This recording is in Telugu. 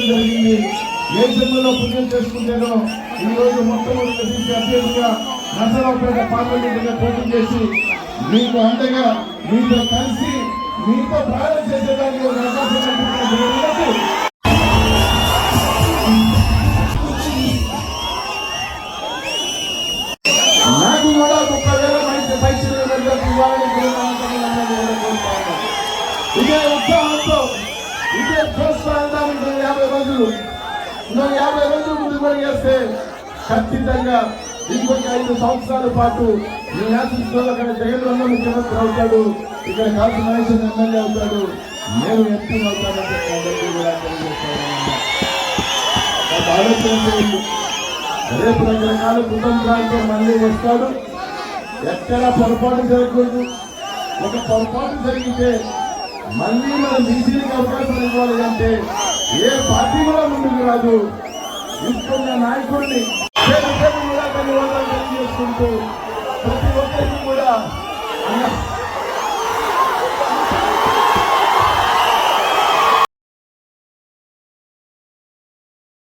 చేయడం జరిగింది. ఏ జన్మలో పుణ్యం చేసుకుంటేనో ఈరోజు మొట్టమొదటి బీసీ అభ్యర్థిగా నరసరావుపేట పార్లమెంటుగా పోటీ చేసి మీకు అండగా మీతో కలిసి మీతో ప్రయాణం చేసేదానికి ఒక అవకాశం నాకు కూడా ముప్పై వేల మంది పైసలు ఇదే ఉత్సాహంతో ఇదే ప్రోత్సాహం యాభై రోజులు ఇంకో యాభై రోజులు ముందు చేస్తే ఖచ్చితంగా ఇంకొక ఐదు సంవత్సరాల పాటు ఈ నేతృత్వంలో అక్కడ జగన్ ముఖ్యమంత్రి అవుతాడు. ఇక్కడ కాసు మహేశ్వర్ ఎమ్మెల్యే అవుతాడు. నేను ఎంపీ అవుతానని చెప్పి ఆలోచన రేపు రకరకాల కుటుంబాలతో మళ్ళీ వస్తాడు. ఎక్కడ పొరపాటు జరగకూడదు. ఒక పొరపాటు జరిగితే మళ్ళీ మనం బీసీలకు అవకాశం ఇవ్వాలి అంటే ఏ పార్టీ కూడా ముందుకు రాదు. ఇస్తున్న నాయకుడిని. పేరు పేరు కూడా ధన్యవాదాలు తెలియజేసుకుంటూ ప్రతి ఒక్కరికి